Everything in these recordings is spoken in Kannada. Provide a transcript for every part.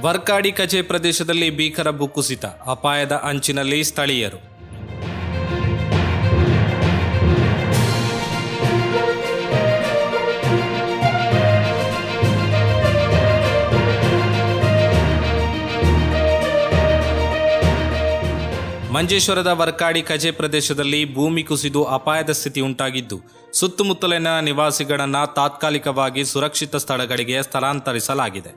ವರ್ಕಾಡಿ ಕಚೆ ಪ್ರದೇಶದಲ್ಲಿ ಭೀಕರ ಭೂಕುಸಿತ ಅಪಾಯದ ಅಂಚಿನಲ್ಲಿ ಸ್ಥಳೀಯರು. ಮಂಜೇಶ್ವರದ ವರ್ಕಾಡಿ ಕಜೆ ಪ್ರದೇಶದಲ್ಲಿ ಭೂಮಿ ಕುಸಿದು ಅಪಾಯದ ಸ್ಥಿತಿ ಉಂಟಾಗಿದ್ದು, ಸುತ್ತಮುತ್ತಲಿನ ನಿವಾಸಿಗಳನ್ನು ತಾತ್ಕಾಲಿಕವಾಗಿ ಸುರಕ್ಷಿತ ಸ್ಥಳಗಳಿಗೆ ಸ್ಥಳಾಂತರಿಸಲಾಗಿದೆ.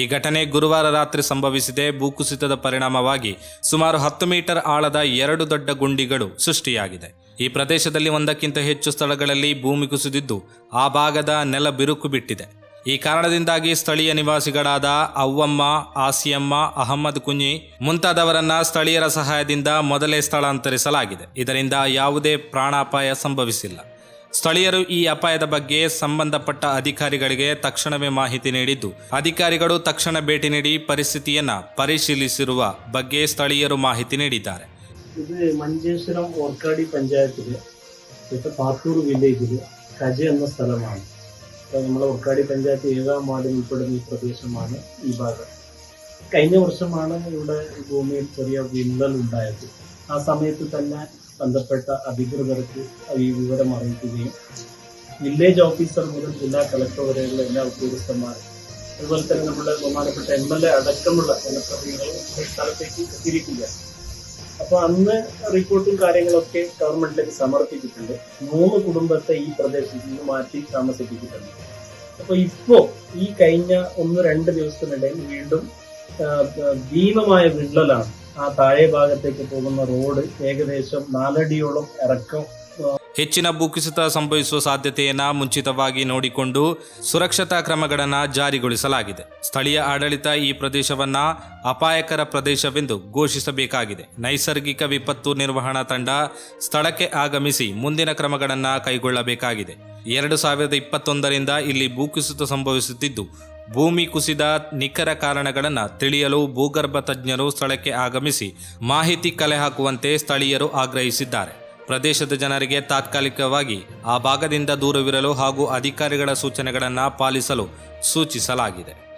ಈ ಘಟನೆ ಗುರುವಾರ ರಾತ್ರಿ ಸಂಭವಿಸಿದೆ. ಭೂಕುಸಿತದ ಪರಿಣಾಮವಾಗಿ ಸುಮಾರು ಹತ್ತು ಮೀಟರ್ ಆಳದ ಎರಡು ದೊಡ್ಡ ಗುಂಡಿಗಳು ಸೃಷ್ಟಿಯಾಗಿದೆ. ಈ ಪ್ರದೇಶದಲ್ಲಿ ಒಂದಕ್ಕಿಂತ ಹೆಚ್ಚು ಸ್ಥಳಗಳಲ್ಲಿ ಭೂಮಿ ಕುಸಿದಿದ್ದು, ಆ ಭಾಗದ ನೆಲ ಬಿರುಕು ಬಿಟ್ಟಿದೆ. ಈ ಕಾರಣದಿಂದಾಗಿ ಸ್ಥಳೀಯ ನಿವಾಸಿಗಳಾದ ಅವ್ವಮ್ಮ, ಆಸಿಯಮ್ಮ, ಅಹಮ್ಮದ್ ಕುಂಜಿ ಮುಂತಾದವರನ್ನ ಸ್ಥಳೀಯರ ಸಹಾಯದಿಂದ ಮೊದಲೇ ಸ್ಥಳಾಂತರಿಸಲಾಗಿದೆ. ಇದರಿಂದ ಯಾವುದೇ ಪ್ರಾಣಾಪಾಯ ಸಂಭವಿಸಿಲ್ಲ. ಸ್ಥಳೀಯರು ಈ ಅಪಾಯದ ಬಗ್ಗೆ ಸಂಬಂಧಪಟ್ಟ ಅಧಿಕಾರಿಗಳಿಗೆ ತಕ್ಷಣವೇ ಮಾಹಿತಿ ನೀಡಿದ್ದು, ಅಧಿಕಾರಿಗಳು ತಕ್ಷಣ ಭೇಟಿ ನೀಡಿ ಪರಿಸ್ಥಿತಿಯನ್ನ ಪರಿಶೀಲಿಸಿರುವ ಬಗ್ಗೆ ಸ್ಥಳೀಯರು ಮಾಹಿತಿ ನೀಡಿದ್ದಾರೆ. ಇದು ಮಂಜೇಶ್ವರಂ ಓರ್ಕಾಡಿ ಪಂಚಾಯತ್ ಇದೆ ಪಾತೂರು ವಿಲೇಜ್ ಇದೆ ಕಜೆ ಅನ್ನೋ ಸ್ಥಳമാണ്. നമ്മളെ ഉൾക്കാടി പഞ്ചായത്ത് ഏഴാം വാർഡിൽ ഉൾപ്പെടുന്ന ഈ പ്രദേശമാണ് ഈ ഭാഗം. കഴിഞ്ഞ വർഷമാണ് ഇവിടെ ഭൂമിയിൽ ചെറിയ വിള്ളൽ ഉണ്ടായത്. ആ സമയത്ത് തന്നെ ബന്ധപ്പെട്ട അധികൃതർക്ക് ഈ വിവരം അറിയിക്കുകയും വില്ലേജ് ഓഫീസർ മുതൽ ജില്ലാ കളക്ടർ വരെയുള്ള എല്ലാ ഉദ്യോഗസ്ഥന്മാരും അതുപോലെ തന്നെ നമ്മുടെ ബഹുമാനപ്പെട്ട എം എൽ എ അടക്കമുള്ള ജനപ്രതിനിധികൾ സ്ഥലത്തേക്ക് എത്തിയിരിക്കുകയാണ്. അപ്പൊ അന്ന് റിപ്പോർട്ടും കാര്യങ്ങളൊക്കെ ഗവൺമെന്റിലേക്ക് സമർപ്പിച്ചിട്ടുണ്ട്. മൂന്ന് കുടുംബത്തെ ഈ പ്രദേശത്ത് നിന്ന് മാറ്റി താമസിപ്പിച്ചിട്ടുണ്ട്. അപ്പൊ ഇപ്പോ ഈ കഴിഞ്ഞ ഒന്ന് രണ്ട് ദിവസത്തിനിടയിൽ വീണ്ടും ഭീമമായ വിള്ളലാണ് ആ താഴെ ഭാഗത്തേക്ക് പോകുന്ന റോഡ് ഏകദേശം നാലടിയോളം ഇറക്കം ಹೆಚ್ಚಿನ ಭೂಕುಸಿತ ಸಂಭವಿಸುವ ಸಾಧ್ಯತೆಯನ್ನು ಮುಂಚಿತವಾಗಿ ನೋಡಿಕೊಂಡು ಸುರಕ್ಷತಾ ಕ್ರಮಗಳನ್ನು ಜಾರಿಗೊಳಿಸಲಾಗಿದೆ. ಸ್ಥಳೀಯ ಆಡಳಿತ ಈ ಪ್ರದೇಶವನ್ನು ಅಪಾಯಕರ ಪ್ರದೇಶವೆಂದು ಘೋಷಿಸಬೇಕಾಗಿದೆ. ನೈಸರ್ಗಿಕ ವಿಪತ್ತು ನಿರ್ವಹಣಾ ತಂಡ ಸ್ಥಳಕ್ಕೆ ಆಗಮಿಸಿ ಮುಂದಿನ ಕ್ರಮಗಳನ್ನು ಕೈಗೊಳ್ಳಬೇಕಾಗಿದೆ. ಎರಡು ಸಾವಿರದ ಇಪ್ಪತ್ತೊಂದರಿಂದ ಇಲ್ಲಿ ಭೂಕುಸಿತ ಸಂಭವಿಸುತ್ತಿದ್ದು, ಭೂಮಿ ಕುಸಿದ ನಿಖರ ಕಾರಣಗಳನ್ನು ತಿಳಿಯಲು ಭೂಗರ್ಭ ತಜ್ಞರು ಸ್ಥಳಕ್ಕೆ ಆಗಮಿಸಿ ಮಾಹಿತಿ ಕಲೆ ಹಾಕುವಂತೆ ಸ್ಥಳೀಯರು ಆಗ್ರಹಿಸಿದ್ದಾರೆ. ಪ್ರದೇಶದ ಜನರಿಗೆ ತಾತ್ಕಾಲಿಕವಾಗಿ ಆ ಭಾಗದಿಂದ ದೂರವಿರಲು ಹಾಗೂ ಅಧಿಕಾರಿಗಳ ಸೂಚನೆಗಳನ್ನು ಪಾಲಿಸಲು ಸೂಚಿಸಲಾಗಿದೆ.